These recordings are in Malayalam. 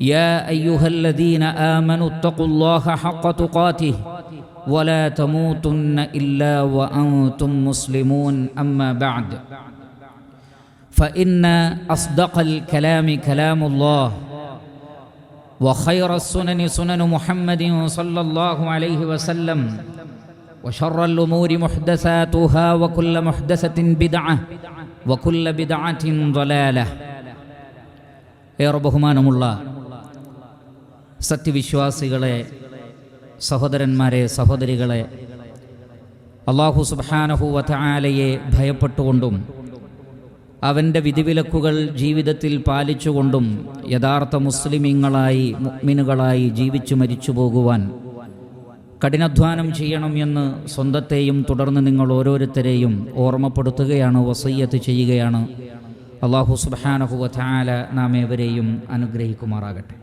يا أيها الذين آمنوا اتقوا الله حق تقاته ولا تموتن إلا وأنتم مسلمون. أما بعد فإن أصدق الكلام كلام الله وخير السنن سنن محمد صلى الله عليه وسلم وشر الأمور محدثاتها وكل محدثة بدعة وكل بدعة ضلالة. يا رب ربهمانم الله. സത്യവിശ്വാസികളെ സഹോദരന്മാരെ സഹോദരികളെ അള്ളാഹു സുബാനഹു വതആലയെ ഭയപ്പെട്ടുകൊണ്ടും അവന്റെ വിധിവിലക്കുകൾ ജീവിതത്തിൽ പാലിച്ചുകൊണ്ടും യഥാർത്ഥ മുസ്ലിമീങ്ങളായി മുഅ്മിനുകളായി ജീവിച്ചു മരിച്ചു പോകുവാൻ കഠിനാധ്വാനം ചെയ്യണം എന്ന് സ്വന്തത്തെയും തുടർന്ന് നിങ്ങൾ ഓരോരുത്തരെയും ഓർമ്മപ്പെടുത്തുകയാണ് വസയ്യത്ത് ചെയ്യുകയാണ്. അള്ളാഹു സുബാനഹു വതആല നാം ഏവരെയും അനുഗ്രഹിക്കുമാറാകട്ടെ.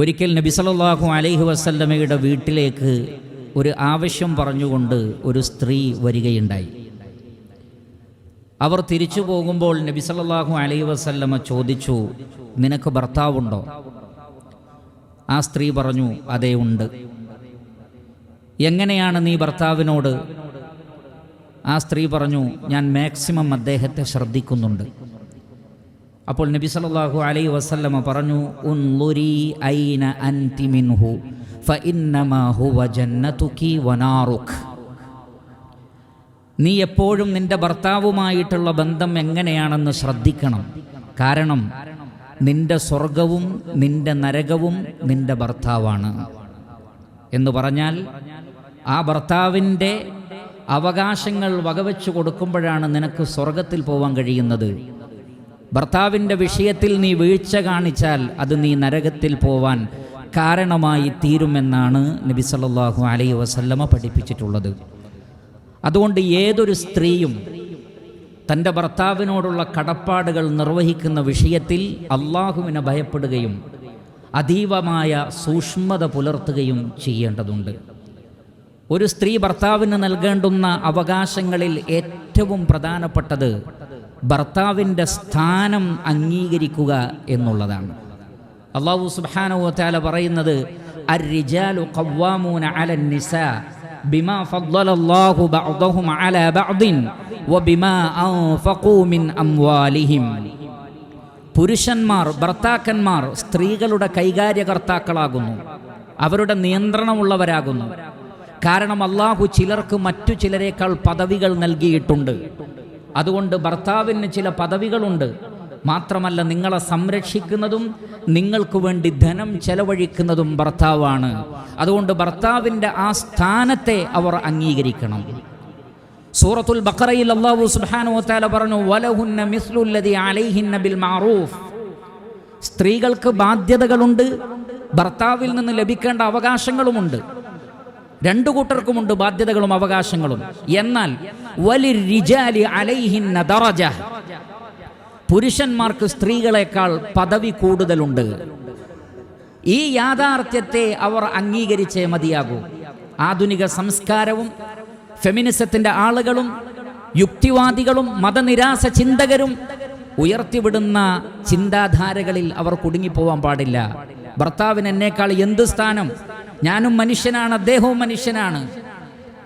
ഒരിക്കൽ നബി സല്ലല്ലാഹു അലൈഹി വസല്ലമയുടെ വീട്ടിലേക്ക് ഒരു ആവശ്യം പറഞ്ഞുകൊണ്ട് ഒരു സ്ത്രീ വരികയുണ്ടായി. അവർ തിരിച്ചു പോകുമ്പോൾ നബി സല്ലല്ലാഹു അലൈഹി വസല്ലമ ചോദിച്ചു നിനക്ക് ഭർത്താവുണ്ടോ? ആ സ്ത്രീ പറഞ്ഞു അതേ ഉണ്ട്. എങ്ങനെയാണ് നീ ഭർത്താവിനോട്? ആ സ്ത്രീ പറഞ്ഞു ഞാൻ മാക്സിമം അദ്ദേഹത്തെ ശ്രദ്ധിക്കുന്നുണ്ട്. അപ്പോൾ നബി സല്ലല്ലാഹു അലൈഹി വസല്ലമ പറഞ്ഞു ഐന മിൻഹു ഹുവ ജന്നതുകി നീ എപ്പോഴും നിന്റെ ഭർത്താവുമായിട്ടുള്ള ബന്ധം എങ്ങനെയാണെന്ന് ശ്രദ്ധിക്കണം. കാരണം നിന്റെ സ്വർഗവും നിന്റെ നരകവും നിന്റെ ഭർത്താവാണ്. എന്ന് പറഞ്ഞാൽ ആ ഭർത്താവിന്റെ അവകാശങ്ങൾ വകവെച്ചു കൊടുക്കുമ്പോഴാണ് നിനക്ക് സ്വർഗത്തിൽ പോവാൻ കഴിയുന്നത്. ഭർത്താവിന്റെ വിഷയത്തിൽ നീ വീഴ്ച കാണിച്ചാൽ അത് നീ നരകത്തിൽ പോവാൻ കാരണമായി തീരുമെന്നാണ് നബി സല്ലാഹു അലൈ വസല്ലമ പഠിപ്പിച്ചിട്ടുള്ളത്. അതുകൊണ്ട് ഏതൊരു സ്ത്രീയും തന്റെ ഭർത്താവിനോടുള്ള കടപ്പാടുകൾ നിർവഹിക്കുന്ന വിഷയത്തിൽ അള്ളാഹുവിനെ ഭയപ്പെടുകയും അതീവമായ സൂക്ഷ്മത പുലർത്തുകയും ചെയ്യേണ്ടതുണ്ട്. ഒരു സ്ത്രീ ഭർത്താവിന് നൽകേണ്ടുന്ന അവകാശങ്ങളിൽ ഏറ്റവും പ്രധാനപ്പെട്ടത് ഭർത്താവിന്റെ സ്ഥാനം അംഗീകരിക്കുക എന്നുള്ളതാണ്. അള്ളാഹു സുബ്ഹാനഹു വതആല പറയുന്നത് പുരുഷന്മാർ ഭർത്താക്കന്മാർ സ്ത്രീകളുടെ കൈകാര്യകർത്താക്കളാകുന്നു. അവരുടെ നിയന്ത്രണമുള്ളവരാകുന്നു. കാരണം അള്ളാഹു ചിലർക്ക് മറ്റു ചിലരേക്കാൾ പദവികൾ നൽകിയിട്ടുണ്ട്. അതുകൊണ്ട് ഭർത്താവിന് ചില പദവികളുണ്ട്. മാത്രമല്ല നിങ്ങളെ സംരക്ഷിക്കുന്നതും നിങ്ങൾക്ക് വേണ്ടി ധനം ചെലവഴിക്കുന്നതും ഭർത്താവാണ്. അതുകൊണ്ട് ഭർത്താവിന്റെ ആ സ്ഥാനത്തെ അവർ അംഗീകരിക്കണം. സൂറത്തുൽ ബക്കറയിൽ അള്ളാഹു സുബ്ഹാനഹു വതആല പറഞ്ഞു വലഹുന്ന മിസ്ലുല്ലതി അലൈഹിന്ന ബിൽ മാറൂഫ് സ്ത്രീകൾക്ക് ബാധ്യതകളുണ്ട് ഭർത്താവിൽ നിന്ന് ലഭിക്കേണ്ട അവകാശങ്ങളുമുണ്ട്. രണ്ടു കൂട്ടർക്കുമുണ്ട് ബാധ്യതകളും അവകാശങ്ങളും. എന്നാൽ വലിരിജാലി അലൈഹിന്ന ദറജ. പുരുഷന്മാർക്ക് സ്ത്രീകളെക്കാൾ പദവി കൂടുതലുണ്ട്. ഈ യാഥാർത്ഥ്യത്തെ അവർ അംഗീകരിച്ചേ മതിയാകൂ. ആധുനിക സംസ്കാരവും ഫെമിനിസത്തിന്റെ ആളുകളും യുക്തിവാദികളും മതനിരാശ ചിന്തകരും ഉയർത്തിവിടുന്ന ചിന്താധാരകളിൽ അവർ കുടുങ്ങിപ്പോവാൻ പാടില്ല. ഭർത്താവിന് എന്നേക്കാൾ എന്ത് സ്ഥാനം? ഞാനും മനുഷ്യനാണ് അദ്ദേഹവും മനുഷ്യനാണ്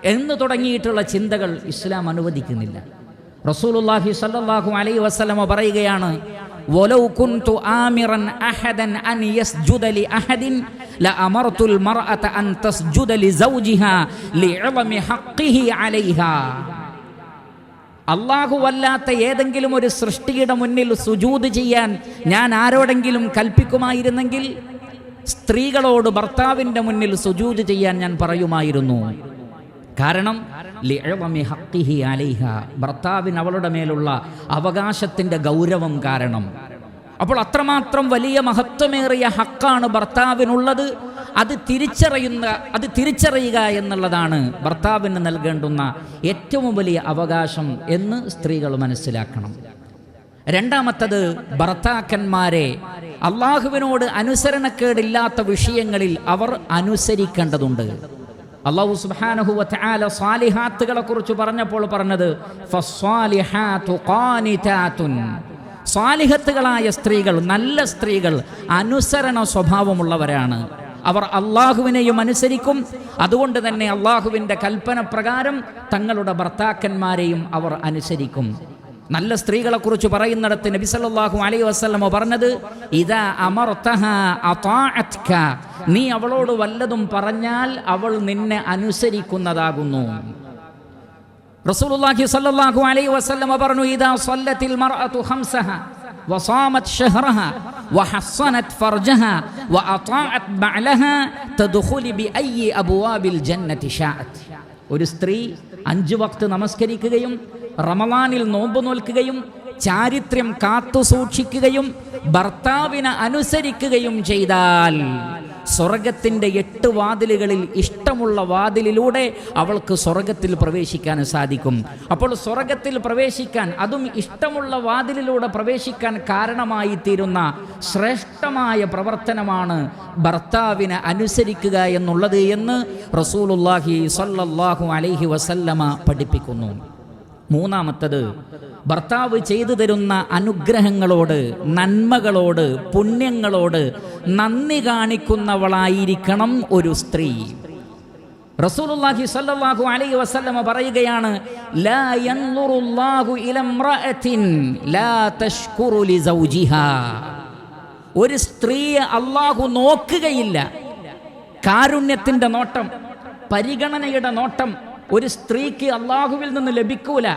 എന്ന് തുടങ്ങിയിട്ടുള്ള ചിന്തകൾ ഇസ്ലാം അനുവദിക്കുന്നില്ല. റസൂലുള്ളാഹി സല്ലാഹു അലൈ വസ്ലമ പറയുകയാണ് വലൗ കുൻതു ആമിറൻ അഹദൻ അൻ യസ്ജുദ ലി അഹദിൻ ലഅമർതുൽ മർഅത അൻ തസ്ജുദ ലി സൗജിഹാ ലിഇളമി ഹഖ്ഖിഹി അലൈഹാ. അള്ളാഹു വല്ലാത്ത ഏതെങ്കിലും ഒരു സൃഷ്ടിയുടെ മുന്നിൽ സുജൂത് ചെയ്യാൻ ഞാൻ ആരോടെങ്കിലും കൽപ്പിക്കുമായിരുന്നെങ്കിൽ സ്ത്രീകളോട് ഭർത്താവിന്റെ മുന്നിൽ സുജൂത് ചെയ്യാൻ ഞാൻ പറയുമായിരുന്നു. കാരണം ഭർത്താവിന് അവളുടെ മേലുള്ള അവകാശത്തിന്റെ ഗൗരവം കാരണം. അപ്പോൾ അത്രമാത്രം വലിയ മഹത്വമേറിയ ഹക്കാണ് ഭർത്താവിനുള്ളത്. അത് തിരിച്ചറിയുന്ന അത് തിരിച്ചറിയുക എന്നുള്ളതാണ് ഭർത്താവിന് നൽകേണ്ടുന്ന ഏറ്റവും വലിയ അവകാശം എന്ന് സ്ത്രീകൾ മനസ്സിലാക്കണം. രണ്ടാമത്തത് ഭർത്താക്കന്മാരെ അള്ളാഹുവിനോട് അനുസരണക്കേടില്ലാത്ത വിഷയങ്ങളിൽ അവർ അനുസരിക്കേണ്ടതുണ്ട്. അള്ളാഹു സുബ്ഹാനഹുവ തആല സ്വാലിഹാത്തുകളെ കുറിച്ച് പറഞ്ഞപ്പോൾ പറഞ്ഞത് സ്വാലിഹത്തുകളായ സ്ത്രീകൾ നല്ല സ്ത്രീകൾ അനുസരണ സ്വഭാവമുള്ളവരാണ്. അവർ അള്ളാഹുവിനെയും അനുസരിക്കും. അതുകൊണ്ട് തന്നെ അള്ളാഹുവിന്റെ കൽപ്പന പ്രകാരം തങ്ങളുടെ ഭർത്താക്കന്മാരെയും അവർ അനുസരിക്കും. നല്ല സ്ത്രീകളെ കുറിച്ച് പറയുന്നിടത്ത് നബി സല്ലല്ലാഹു അലൈഹി വസല്ലമ പറഞ്ഞത് ഇദാ അമർതഹ അതാഅത്ക നീ അവളോട് വല്ലതും പറഞ്ഞാൽ അവൾ നിന്നെ അനുസരിക്കുന്നതാകുന്നു റസൂലുള്ളാഹി സ്വല്ലല്ലാഹു അലൈഹി വസല്ലമ പറഞ്ഞു ഇദാ സ്വല്ലത്തിൽ മർഅതു ഖംസഹ وصامت شهرها وحصنت فرجها وأطاعت بعلها تدخل بأي أبواب الجنة شاءت ഒരു സ്ത്രീ അഞ്ചു വക്ത് നമസ്കരിക്കുകയും റമലാനിൽ നോമ്പു നോൽക്കുകയും ചാരിത്രം കാത്തു സൂക്ഷിക്കുകയും ഭർത്താവിനെ അനുസരിക്കുകയും ചെയ്താൽ സ്വർഗത്തിന്റെ എട്ട് വാതിലുകളിൽ ഇഷ്ടമുള്ള വാതിലിലൂടെ അവൾക്ക് സ്വർഗത്തിൽ പ്രവേശിക്കാൻ സാധിക്കും. അപ്പോൾ സ്വർഗത്തിൽ പ്രവേശിക്കാൻ അതും ഇഷ്ടമുള്ള വാതിലിലൂടെ പ്രവേശിക്കാൻ കാരണമായി തീരുന്ന ശ്രേഷ്ഠമായ പ്രവർത്തനമാണ് ഭർത്താവിനെ അനുസരിക്കുക എന്നുള്ളത് എന്ന് റസൂലുല്ലാഹി സല്ലല്ലാഹു അലൈഹി വസല്ലമ പഠിപ്പിക്കുന്നു. മൂന്നാമത്തത് ഭർത്താവ് ചെയ്തു തരുന്ന അനുഗ്രഹങ്ങളോട് നന്മകളോട് പുണ്യങ്ങളോട് നന്ദി കാണിക്കുന്നവളായിരിക്കണം ഒരു സ്ത്രീ. റസൂലുള്ളാഹി സ്വല്ലല്ലാഹു അലൈഹി വസല്ലമ പറയുകയാണ് ലാ യൻളുറുല്ലാഹു ഇലംറഅതിൻ ലാ തഷ്കുറു ലിസൗജിഹാ. ഒരു സ്ത്രീയെ അള്ളാഹു നോക്കുകയില്ല. കാരുണ്യത്തിന്റെ നോട്ടം പരിഗണനയുടെ നോട്ടം ഒരു സ്ത്രീക്ക് അള്ളാഹുവിൽ നിന്ന് ലഭിക്കൂല.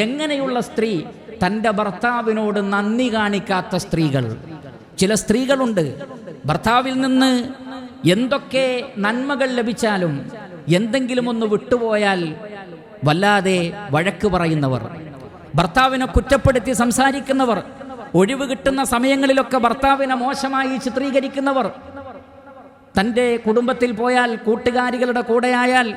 എങ്ങനെയുള്ള സ്ത്രീ? തന്റെ ഭർത്താവിനോട് നന്ദി കാണിക്കാത്ത സ്ത്രീകൾ. ചില സ്ത്രീകളുണ്ട്. ഭർത്താവിൽ നിന്ന് എന്തൊക്കെ നന്മകൾ ലഭിച്ചാലും എന്തെങ്കിലും ഒന്ന് വിട്ടുപോയാൽ വല്ലാതെ വഴക്ക് പറയുന്നവർ. ഭർത്താവിനെ കുറ്റപ്പെടുത്തി സംസാരിക്കുന്നവർ. ഒഴിവ് കിട്ടുന്ന സമയങ്ങളിലൊക്കെ ഭർത്താവിനെ മോശമായി ചിത്രീകരിക്കുന്നവർ. തന്റെ കുടുംബത്തിൽ പോയാൽ കൂട്ടുകാരികളുടെ കൂടെയായാൽ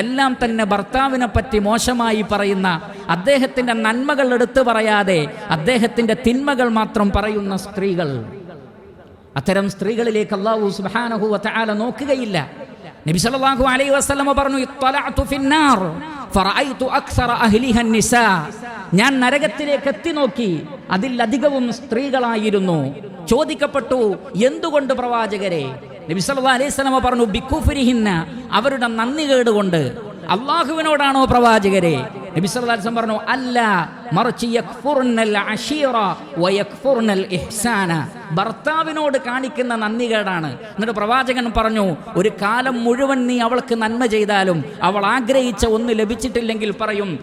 എല്ലാം തന്നെ ഭർത്താവിനെ പറ്റി മോശമായി പറയുന്ന അദ്ദേഹത്തിന്റെ നന്മകൾ എടുത്തു പറയാതെ അദ്ദേഹത്തിന്റെ തിന്മകൾ മാത്രം പറയുന്ന സ്ത്രീകൾ. അത്തരം സ്ത്രീകളിലേക്ക് അള്ളാഹു സുബാനഹു വതആല നോക്കുകയില്ല. നബി സല്ലല്ലാഹു അലൈഹി വസല്ലമ പറഞ്ഞു ഇത്തലഅതു ഫിന്നാർ ഫറഅയ്തു അക്സറ അഹ്ലിഹ നിസാ. ഞാൻ നരകത്തിലേക്ക് എത്തി നോക്കി അതിലധികവും സ്ത്രീകളായിരുന്നു. ചോദിക്കപ്പെട്ടു എന്തുകൊണ്ട് പ്രവാചകരെ? നബി അലൈഹി സ്വലമ പറഞ്ഞു ബിക്കുഫരിഹിന്ന അവരുടെ നന്ദി കേടുകൊണ്ട് അള്ളാഹുവിനോടാണോ പ്രവാചകരെ? പറഞ്ഞു അല്ല മറിച്ച് ഇഹ്സാന. ഭർത്താവിനോട് കാണിക്കുന്ന നന്ദികേടാണ്. എന്നിട്ട് പ്രവാചകൻ പറഞ്ഞു ഒരു കാലം മുഴുവൻ നീ അവൾക്ക് നന്മ ചെയ്താലും അവൾ ആഗ്രഹിച്ച ഒന്ന് ലഭിച്ചിട്ടില്ലെങ്കിൽ പറയും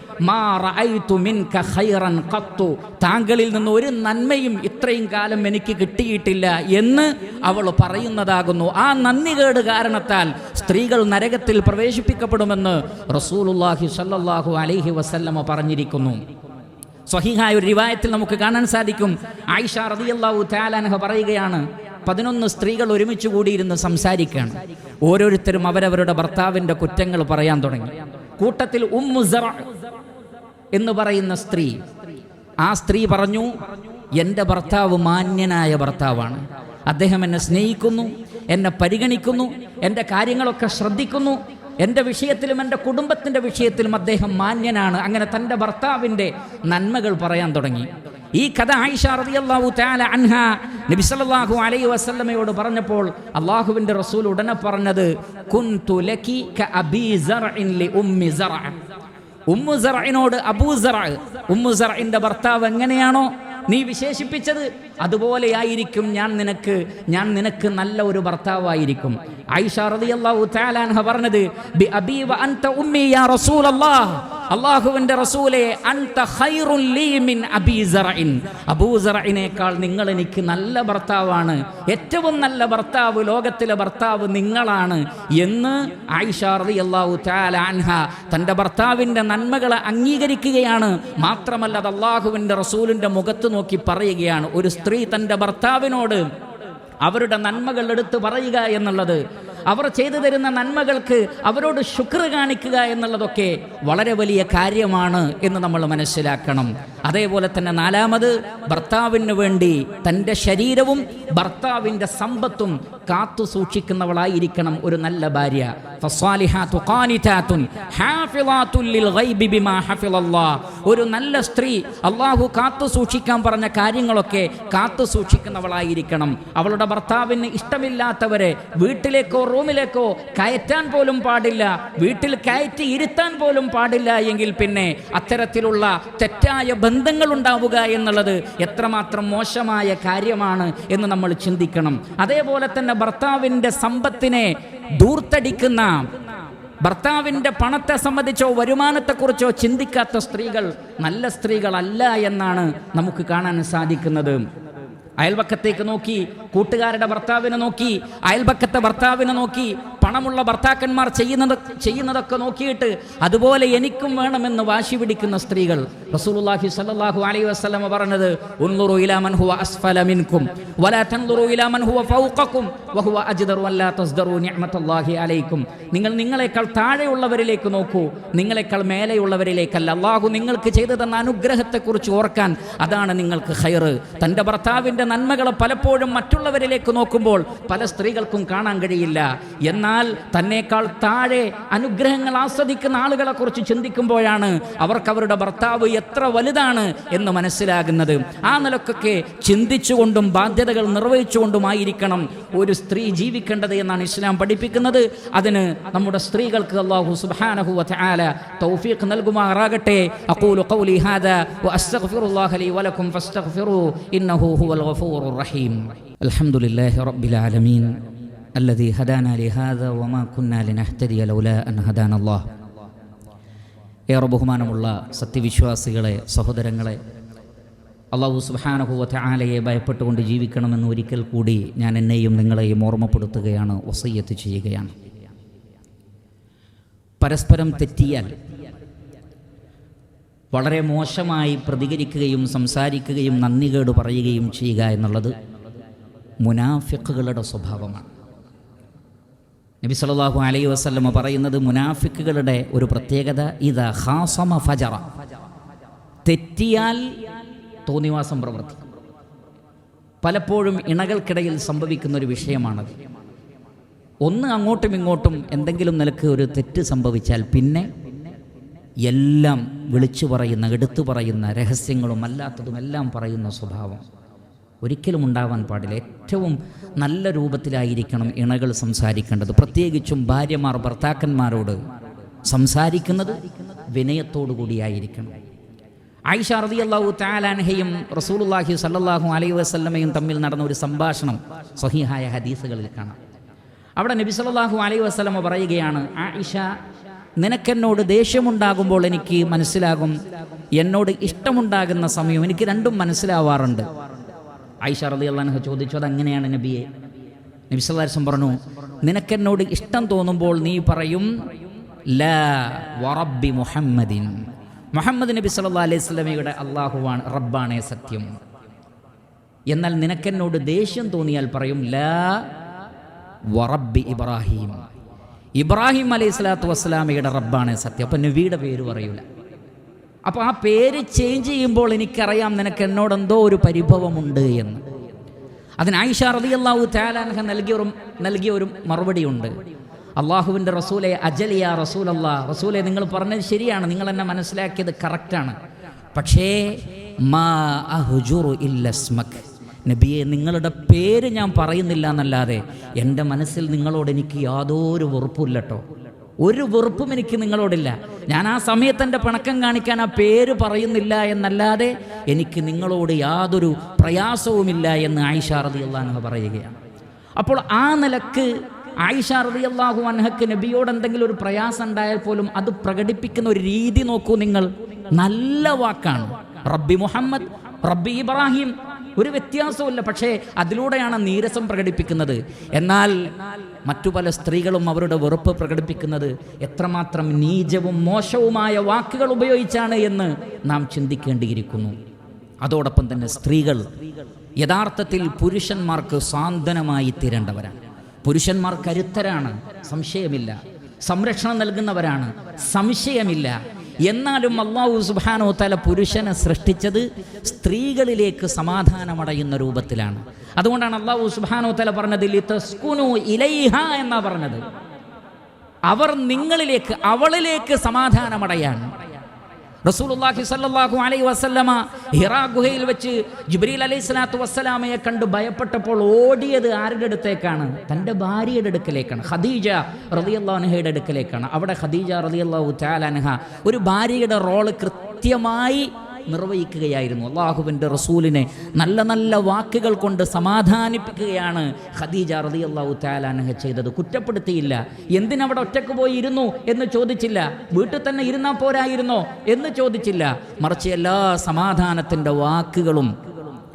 താങ്കളിൽ നിന്ന് ഒരു നന്മയും ഇത്രയും കാലം എനിക്ക് കിട്ടിയിട്ടില്ല എന്ന് അവൾ പറയുന്നതാകുന്നു. ആ നന്ദികേട് കാരണത്താൽ സ്ത്രീകൾ നരകത്തിൽ പ്രവേശിപ്പിക്കപ്പെടുമെന്ന് റസൂലുള്ളാഹി സല്ലാഹു അലൈഹി വസല്ലമ പറഞ്ഞിരിക്കുന്നു. സ്വഹിഹായ ഒരു റിവായത്തിൽ നമുക്ക് കാണാൻ സാധിക്കും. ആയിഷ റളിയല്ലാഹു താലാനഹ പറയുകയാണ് പതിനൊന്ന് സ്ത്രീകൾ ഒരുമിച്ച് കൂടിയിരുന്ന് സംസാരിക്കുകയാണ്. ഓരോരുത്തരും അവരവരുടെ ഭർത്താവിന്റെ കുറ്റങ്ങൾ പറയാൻ തുടങ്ങി. കൂട്ടത്തിൽ ഉമ്മു സറ എന്ന് പറയുന്ന സ്ത്രീ ആ സ്ത്രീ പറഞ്ഞു എന്റെ ഭർത്താവ് മാന്യനായ ഭർത്താവാണ്. അദ്ദേഹം എന്നെ സ്നേഹിക്കുന്നു എന്നെ പരിഗണിക്കുന്നു എന്റെ കാര്യങ്ങളൊക്കെ ശ്രദ്ധിക്കുന്നു. എന്റെ വിഷയത്തിലും എന്റെ കുടുംബത്തിന്റെ വിഷയത്തിലും അദ്ദേഹം മാന്യനാണ്. അങ്ങനെ തന്റെ ഭർത്താവിന്റെ നന്മകൾ പറയാൻ തുടങ്ങി. ഈ കഥ ആയിഷ റളിയല്ലാഹു തആല അൻഹ നബി സല്ലല്ലാഹു അലൈഹി വസല്ലമയോട് പറഞ്ഞപ്പോൾ അള്ളാഹുവിന്റെ റസൂൽ ഉടനെ പറഞ്ഞത് കുൻതു ക അബീ സറഇൻ ലി ഉമ്മി സറഅ. ഉമ്മു സറഇനോട് അബൂ സർഅ ഉമ്മു സർഇന്റെ ഭർത്താവ് എങ്ങനെയാണോ നീ വിശേഷിപ്പിച്ചത് അതുപോലെയായിരിക്കും ഞാൻ നിനക്ക് ഞാൻ നിനക്ക് നല്ല ഒരു ഭർത്താവായിരിക്കും. ആയിഷ റളിയല്ലാഹു തആല അൻഹ പറഞ്ഞത് ബി അബീ വ അൻത യാ റസൂലല്ലാഹ്. അള്ളാഹുവിന്റെ റസൂലെ അൻത ഖൈറുൻ ലീ മിൻ അബീ സറഇൻ. അബൂ സറഇനേക്കാൾ നിങ്ങൾ എനിക്ക് നല്ല ഭർത്താവാണ്. ഏറ്റവും നല്ല ഭർത്താവ് ലോകത്തിലെ ഭർത്താവ് നിങ്ങളാണ് എന്ന് ആയിഷ റളിയല്ലാഹു തആല അൻഹ തന്റെ ഭർത്താവിന്റെ നന്മകളെ അംഗീകരിക്കുകയാണ്. മാത്രമല്ല അത് അള്ളാഹുവിന്റെ റസൂലിന്റെ മുഖത്ത് നോക്കി പറയുകയാണ്. ഒരു സ്ത്രീ തന്റെ ഭർത്താവിനോട് അവരുടെ നന്മകൾ എടുത്തു പറയുക എന്നുള്ളത് അവർ ചെയ്തു തരുന്ന നന്മകൾക്ക് അവരോട് ശുക്ർ കാണിക്കുക എന്നുള്ളതൊക്കെ വളരെ വലിയ കാര്യമാണ് എന്ന് നമ്മൾ മനസ്സിലാക്കണം. അതേപോലെ തന്നെ നാലാമത് ഭർത്താവിന് വേണ്ടി തന്റെ ശരീരവും ഭർത്താവിന്റെ സമ്പത്തും കാത്തു സൂക്ഷിക്കുന്നവളായിരിക്കണം ഒരു നല്ല ഭാര്യ. ഒരു നല്ല സ്ത്രീ അള്ളാഹു കാത്തു സൂക്ഷിക്കാൻ പറഞ്ഞ കാര്യങ്ങളൊക്കെ കാത്തു സൂക്ഷിക്കുന്നവളായിരിക്കണം. അവളുടെ ഭർത്താവിന് ഇഷ്ടമില്ലാത്തവരെ വീട്ടിലേക്കോ റൂമിലേക്കോ കയറ്റാൻ പോലും പാടില്ല. വീട്ടിൽ കയറ്റി ഇരുത്താൻ പോലും പാടില്ല എങ്കിൽ പിന്നെ അത്തരത്തിലുള്ള തെറ്റായ ബന്ധങ്ങൾ ഉണ്ടാവുക എന്നുള്ളത് എത്രമാത്രം മോശമായ കാര്യമാണ് എന്ന് നമ്മൾ ചിന്തിക്കണം. അതേപോലെ തന്നെ ഭർത്താവിന്റെ സമ്പത്തിനെ ദൂർത്തടിക്കുന്ന ഭർത്താവിന്റെ പണത്തെ സംബന്ധിച്ചോ വരുമാനത്തെക്കുറിച്ചോ ചിന്തിക്കാത്ത സ്ത്രീകൾ നല്ല സ്ത്രീകളല്ല എന്നാണ് നമുക്ക് കാണാൻ സാധിക്കുന്നത്. അയൽപക്കത്തേക്ക് നോക്കി കൂട്ടുകാരുടെ ഭർത്താവിനെ നോക്കി അയൽപക്കത്തെ ഭർത്താവിനെ നോക്കി പണമുള്ള ഭർത്താക്കന്മാർ ചെയ്യുന്നത് ചെയ്യുന്നതൊക്കെ നോക്കിയിട്ട് അതുപോലെ എനിക്കും വേണമെന്ന് വാശി പിടിക്കുന്ന സ്ത്രീകൾ. റസൂലുള്ളാഹി സ്വല്ലല്ലാഹു അലൈഹി വസല്ലമ പറഞ്ഞത് ഉൻളുറു ഇലാ മൻ ഹുവ അസ്ഫല മിൻകും വലാ തൻളുറു ഇലാ മൻ ഹുവ ഫൗഖക്കും വഹുവ അജ്ദറു വല്ലാ തസ്ദറു നിഅമത്തല്ലാഹി അലൈക്കും. നിങ്ങൾ നിങ്ങളെക്കാൾ താഴെയുള്ളവരിലേക്ക് നോക്കൂ നിങ്ങളെക്കാൾ മേലെയുള്ളവരിലേക്കല്ല. അള്ളാഹു നിങ്ങൾക്ക് ചെയ്തു തന്ന അനുഗ്രഹത്തെക്കുറിച്ച് ഓർക്കാൻ അതാണ് നിങ്ങൾക്ക് ഹൈറ് തന്റെ ഭർത്താവിന്റെ നന്മകളെ പലപ്പോഴും മറ്റുള്ളവരിലേക്ക് നോക്കുമ്പോൾ പല സ്ത്രീകൾക്കും കാണാൻ കഴിയില്ല. എന്നാൽ തന്നേക്കാൾ താഴെ അനുഗ്രഹങ്ങൾ ആസ്വദിക്കുന്ന ആളുകളെ കുറിച്ച് ചിന്തിക്കുമ്പോഴാണ് അവർക്ക് അവരുടെ ഭർത്താവ് എത്ര വലുതാണ് എന്ന് മനസ്സിലാകുന്നത്. ആ നിലക്കൊക്കെ ചിന്തിച്ചുകൊണ്ടും ബാധ്യതകൾ നിർവഹിച്ചുകൊണ്ടുമായിരിക്കണം ഒരു സ്ത്രീ ജീവിക്കേണ്ടത് എന്നാണ് ഇസ്ലാം പഠിപ്പിക്കുന്നത്. അതിന് നമ്മുടെ സ്ത്രീകൾക്ക് അള്ളാഹു സുബാനഹു വതആല തൗഫീഖ് നൽകുമാറാകട്ടെ. അഖൂലു ഖൗലി ഹാദാ വഅസ്തഗ്ഫിറുല്ലാഹ ലി വലക്കും ഫസ്തഗ്ഫിറൂ ഇന്നഹു ഹുവൽ ഗഫൂറുർ റഹീം. അൽഹംദുലില്ലാഹി റബ്ബിൽ ആലമീൻ. الذي هدانا لهذا وما كنا لنهتدي لولا أن هدانا الله ഏറെ ബഹുമാനമുള്ള സത്യവിശ്വാസികളെ സഹോദരങ്ങളെ അള്ളാഹു സുബാനഹുവത്തെ ആലയെ ഭയപ്പെട്ടുകൊണ്ട് ജീവിക്കണമെന്ന് ഒരിക്കൽ കൂടി ഞാൻ എന്നെയും നിങ്ങളെയും ഓർമ്മപ്പെടുത്തുകയാണ് ഒസയ്യത്ത് ചെയ്യുകയാണ് പരസ്പരം തെറ്റിയാൽ വളരെ മോശമായി പ്രതികരിക്കുകയും സംസാരിക്കുകയും നന്ദികേട് പറയുകയും ചെയ്യുക എന്നുള്ളത് മുനാഫിക്കുകളുടെ സ്വഭാവമാണ് നബി സല്ലല്ലാഹു അലൈ വസ്ലമ പറയുന്നത് മുനാഫിക്കുകളുടെ ഒരു പ്രത്യേകത ഇത് ഹാസമ ഫജറ. തെറ്റിയാൽ തോന്നിവാസം പ്രവർത്തിക്കും. പലപ്പോഴും ഇണകൾക്കിടയിൽ സംഭവിക്കുന്ന ഒരു വിഷയമാണത്. ഒന്ന് അങ്ങോട്ടും ഇങ്ങോട്ടും എന്തെങ്കിലും നിലയ്ക്ക് ഒരു തെറ്റ് സംഭവിച്ചാൽ പിന്നെ എല്ലാം വിളിച്ചു പറയുന്ന എടുത്തു പറയുന്ന രഹസ്യങ്ങളും അല്ലാത്തതും എല്ലാം പറയുന്ന സ്വഭാവം. ഒരിക്കലും ഉണ്ടാവാൻ പാടില്ല. ഏറ്റവും നല്ല രൂപത്തിലായിരിക്കണം ഇണകൾ സംസാരിക്കേണ്ടത്. പ്രത്യേകിച്ചും ഭാര്യമാർ ഭർത്താക്കന്മാരോട് സംസാരിക്കുന്നത് വിനയത്തോടു കൂടിയായിരിക്കണം. ആയിഷ റളിയല്ലാഹു താലാൻഹയും റസൂലുള്ളാഹി സല്ലാഹു അലൈഹി വസ്ല്ലമയും തമ്മിൽ നടന്ന ഒരു സംഭാഷണം സഹിഹായ ഹദീസുകളിൽ കാണാം. അവിടെ നബി സല്ലാഹു അലൈഹി വസ്ലമ പറയുകയാണ് ആയിഷ നിനക്കെന്നോട് ദേഷ്യമുണ്ടാകുമ്പോൾ എനിക്ക് മനസ്സിലാകും. എന്നോട് ഇഷ്ടമുണ്ടാകുന്ന സമയം എനിക്ക് രണ്ടും മനസ്സിലാവാറുണ്ട്. ആയിഷ റളിയല്ലാഹു ചോദിച്ചു അതങ്ങനെയാണ് നബിയെ? നബി സല്ലല്ലാഹു പറഞ്ഞു നിനക്കെന്നോട് ഇഷ്ടം തോന്നുമ്പോൾ നീ പറയും ലാ മുഹമ്മദിൻ. മുഹമ്മദ് നബി സല്ലാ അലൈഹി സ്വലമയുടെ അള്ളാഹുവാണ് റബ്ബാണേ സത്യം. എന്നാൽ നിനക്കെന്നോട് ദേഷ്യം തോന്നിയാൽ പറയും ലാ വറബ്ബി ഇബ്രാഹിം. ഇബ്രാഹിം അലൈഹി സ്വലാത്തു വസ്സലാമയുടെ റബ്ബാണ് സത്യം. അപ്പം നബിയുടെ പേര് പറയൂല. അപ്പോൾ ആ പേര് ചേഞ്ച് ചെയ്യുമ്പോൾ എനിക്കറിയാം നിനക്ക് എന്നോട് എന്തോ ഒരു പരിഭവമുണ്ട് എന്ന്. അതിന് ആയിഷ അള്ളാഹു താലാൻഹ നൽകിയ ഒരു നൽകിയ ഒരു മറുപടിയുണ്ട്. അള്ളാഹുവിന്റെ റസൂലെ അജലിയ റസൂൽ അല്ലാ റസൂലെ നിങ്ങൾ പറഞ്ഞത് ശരിയാണ്. നിങ്ങൾ എന്നെ മനസ്സിലാക്കിയത് കറക്റ്റാണ് പക്ഷേ മാ നബിയെ നിങ്ങളുടെ പേര് ഞാൻ പറയുന്നില്ല എന്നല്ലാതെ എന്റെ മനസ്സിൽ നിങ്ങളോട് എനിക്ക് യാതൊരു വെറുപ്പില്ല കേട്ടോ ഒരു വെറുപ്പും എനിക്ക് നിങ്ങളോടില്ല. ഞാൻ ആ സമയത്ത് എന്റെ പിണക്കം കാണിക്കാൻ ആ പേര് പറയുന്നില്ല എന്നല്ലാതെ എനിക്ക് നിങ്ങളോട് യാതൊരു പ്രയാസവുമില്ല എന്ന് ആയിഷ റളിയല്ലാഹു അൻഹ പറയുകയാണ്. അപ്പോൾ ആ നിലയ്ക്ക് ആയിഷ അള്ളാഹു അൻഹക്ക് നബിയോട് എന്തെങ്കിലും ഒരു പ്രയാസം ഉണ്ടായാൽ പോലും അത് പ്രകടിപ്പിക്കുന്ന ഒരു രീതി നോക്കൂ നിങ്ങൾ. നല്ല വാക്കാണ്. റബ്ബി മുഹമ്മദ് റബ്ബി ഇബ്രാഹിം. ഒരു വ്യത്യാസവുമില്ല. പക്ഷേ അതിലൂടെയാണ് നീരസം പ്രകടിപ്പിക്കുന്നത്. എന്നാൽ മറ്റു പല സ്ത്രീകളും അവരുടെ വെറുപ്പ് പ്രകടിപ്പിക്കുന്നത് എത്രമാത്രം നീചവും മോശവുമായ വാക്കുകൾ ഉപയോഗിച്ചാണ് എന്ന് നാം ചിന്തിക്കേണ്ടിയിരിക്കുന്നു. അതോടൊപ്പം തന്നെ സ്ത്രീകൾ യഥാർത്ഥത്തിൽ പുരുഷന്മാർക്ക് സാന്ത്വനമായി തീരേണ്ടവരാണ്. പുരുഷന്മാർ കരുത്തരാണ് സംശയമില്ല. സംരക്ഷണം നൽകുന്നവരാണ് സംശയമില്ല. എന്നാലും അള്ളാഹു സുബാനോ തല പുരുഷനെ സൃഷ്ടിച്ചത് സ്ത്രീകളിലേക്ക് സമാധാനമടയുന്ന രൂപത്തിലാണ്. അതുകൊണ്ടാണ് അള്ളാഹു സുബാനോ തല പറഞ്ഞത് "ലിതസ്കുനു എന്നാ പറഞ്ഞത്. അവർ നിങ്ങളിലേക്ക് അവളിലേക്ക് സമാധാനമടയാണ് റസൂലുള്ളാഹി സല്ലല്ലാഹു അലൈഹി വസല്ലമ ഹിറാ ഗുഹയിൽ വെച്ച് ജിബ്രീൽ അലൈഹി സ്വലാത്തു വസ്സലാമയെ കണ്ട് ഭയപ്പെട്ടപ്പോൾ ഓടിയത് ആരുടെ അടുത്തേക്കാണ്? തന്റെ ഭാര്യയുടെ അടുക്കലേക്കാണ്. ഖദീജ റളിയല്ലാഹു അൻഹയുടെ അടുക്കലേക്കാണ്. അവിടെ ഖദീജ റളിയല്ലാഹു തആല അൻഹ ഒരു ഭാര്യയുടെ റോൾ കൃത്യമായി നിർവഹിക്കുകയായിരുന്നു. അള്ളാഹുവിന്റെ റസൂലിനെ നല്ല നല്ല വാക്കുകൾ കൊണ്ട് സമാധാനിപ്പിക്കുകയാണ് ഖദീജ റതി അള്ളാഹു താലാനഹ ചെയ്തത്. കുറ്റപ്പെടുത്തിയില്ല. എന്തിനവിടെ ഒറ്റയ്ക്ക് പോയി ഇരുന്നു എന്ന് ചോദിച്ചില്ല. വീട്ടിൽ തന്നെ ഇരുന്നാൽ പോരായിരുന്നോ എന്ന് ചോദിച്ചില്ല. മറിച്ച് എല്ലാ സമാധാനത്തിന്റെ വാക്കുകളും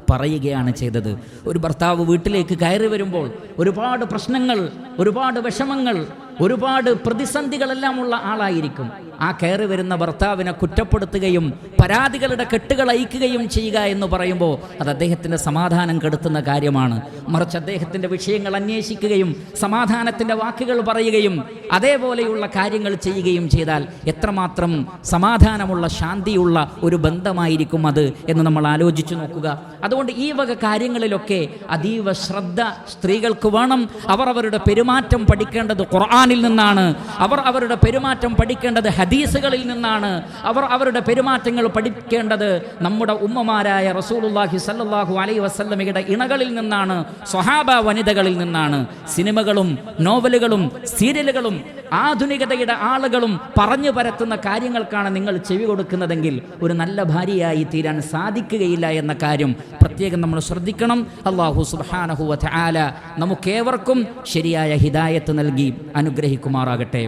പറയുകയാണ് ചെയ്തത്. ഒരു ഭർത്താവ് വീട്ടിലേക്ക് കയറി വരുമ്പോൾ ഒരുപാട് പ്രശ്നങ്ങൾ ഒരുപാട് വിഷമങ്ങൾ ഒരുപാട് പ്രതിസന്ധികളെല്ലാം ഉള്ള ആളായിരിക്കും. ആ കയറി വരുന്ന ഭർത്താവിനെ കുറ്റപ്പെടുത്തുകയും പരാതികളുടെ കെട്ടുകൾ അയക്കുകയും ചെയ്യുക എന്ന് പറയുമ്പോൾ അത് അദ്ദേഹത്തിന്റെ സമാധാനം കെടുത്തുന്ന കാര്യമാണ്. മറിച്ച് അദ്ദേഹത്തിന്റെ വിഷയങ്ങൾ അന്വേഷിക്കുകയും സമാധാനത്തിന്റെ വാക്കുകൾ പറയുകയും അതേപോലെയുള്ള കാര്യങ്ങൾ ചെയ്യുകയും ചെയ്താൽ എത്രമാത്രം സമാധാനമുള്ള ശാന്തിയുള്ള ഒരു ബന്ധമായിരിക്കും അത് എന്ന് നമ്മൾ ആലോചിച്ചു നോക്കുക. അതുകൊണ്ട് ഈ വക കാര്യങ്ങളിലൊക്കെ അതീവ ശ്രദ്ധ സ്ത്രീകൾക്ക് വേണം. അവർ അവരുടെ പെരുമാറ്റം പഠിക്കേണ്ടത് ഖുർആാനിൽ നിന്നാണ്. അവർ അവരുടെ പെരുമാറ്റം പഠിക്കേണ്ടത് ഹദീസുകളിൽ നിന്നാണ് അവർ അവരുടെ പെരുമാറ്റങ്ങൾ പഠിക്കേണ്ടത്. നമ്മുടെ ഉമ്മമാരായ റസൂലുള്ളാഹി സല്ലാഹു അലൈ വസല്ലമയുടെ ഇണകളിൽ നിന്നാണ് സ്വഹാബ വനിതകളിൽ നിന്നാണ്. സിനിമകളും നോവലുകളും സീരിയലുകളും ആധുനികതയുടെ ആളുകളും പറഞ്ഞു പരത്തുന്ന കാര്യങ്ങൾക്കാണ് നിങ്ങൾ ചെവി കൊടുക്കുന്നതെങ്കിൽ ഒരു നല്ല ഭാര്യയായി തീരാൻ സാധിക്കുകയില്ല എന്ന കാര്യം പ്രത്യേകം നമ്മൾ ശ്രദ്ധിക്കണം. അള്ളാഹു സുബ്ഹാനഹു ആല നമുക്കേവർക്കും ശരിയായ ഹിദായത്ത് നൽകി അനുഗ്രഹിക്കുമാറാകട്ടെ.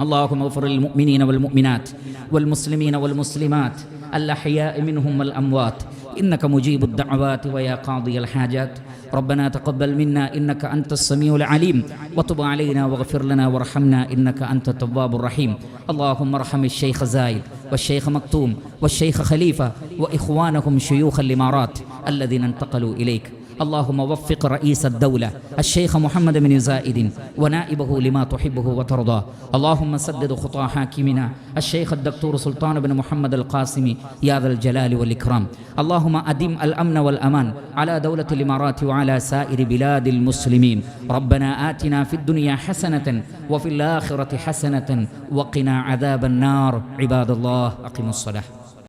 اللهم اغفر للمؤمنين والمؤمنات والمسلمين والمسلمات الأحياء منهم والأموات إنك مجيب الدعوات ويا قاضي الحاجات ربنا تقبل منا إنك أنت السميع العليم وتب علينا واغفر لنا وارحمنا إنك أنت التواب الرحيم اللهم ارحم الشيخ زايد والشيخ مكتوم والشيخ خليفة وإخوانهم شيوخ الإمارات الذين انتقلوا إليك اللهم وفق رئيس الدولة الشيخ محمد بن زائد ونائبه لما تحبه وترضى. اللهم سدد خطى حاكمنا الشيخ الدكتور سلطان بن محمد القاسمي يا ذا الجلال والإكرام. اللهم أدم الأمن والأمان على دولة الإمارات وعلى سائر بلاد المسلمين. ربنا آتنا في الدنيا حسنة وفي الآخرة حسنة وقنا عذاب النار. عباد الله أقيموا الصلاة.